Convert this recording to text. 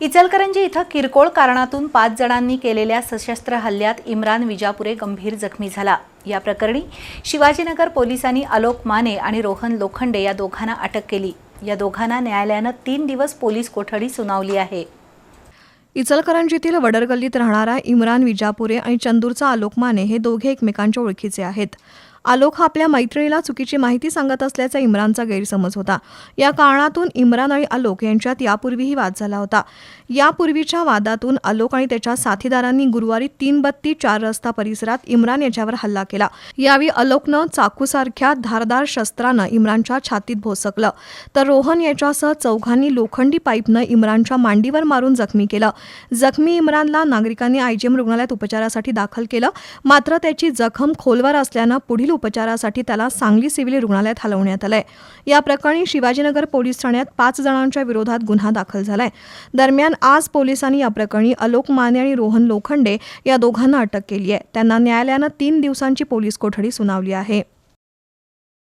इचलकरंजी इथं किरकोळ कारणातून पाच जणांनी केलेल्या सशस्त्र हल्ल्यात इम्रान विजापुरे गंभीर जखमी झाला. या प्रकरणी शिवाजीनगर पोलिसांनी आलोक माने आणि रोहन लोखंडे या दोघांना अटक केली. या दोघांना न्यायालयानं तीन दिवस पोलीस कोठडी सुनावली आहे. इचलकरंजीतील वडरगल्लीत राहणारा इम्रान विजापुरे आणि चंदूरचा आलोक माने हे दोघे एकमेकांच्या ओळखीचे आहेत. आलोक हा आपल्या मैत्रिणीला चुकीची माहिती सांगत असल्याचा इम्रानचा गैरसमज होता. या कारणातून इम्रान आणि आलोक यांच्यात यापूर्वीही वाद झाला होता. यापूर्वीच्या वादातून आलोक आणि त्याच्या साथीदारांनी गुरुवारी तीन बत्ती चार रस्ता परिसरात इम्रान याच्यावर हल्ला केला. यावेळी अलोकनं चाकूसारख्या धारदार शस्त्रानं इम्रानच्या छातीत भोसकलं. तर रोहन याच्यासह चौघांनी लोखंडी पाईपनं इम्रानच्या मांडीवर मारून जखमी केलं. जखमी इम्रानला नागरिकांनी आयजीएम रुग्णालयात उपचारासाठी दाखल केलं. मात्र त्याची जखम खोलवर असल्यानं पुढील उपचारासाठी त्याला सांगली सिव्हिल रुग्णालयात हलवण्यात आलंय. या प्रकरणी शिवाजीनगर पोलीस ठाण्यात पाच जणांच्या विरोधात गुन्हा दाखल झालाय. दरम्यान आज पोलिसांनी या प्रकरणी अलोक माने आणि रोहन लोखंडे या दोघांना अटक केली आहे. त्यांना न्यायालयानं तीन दिवसांची पोलीस कोठडी सुनावली आहे.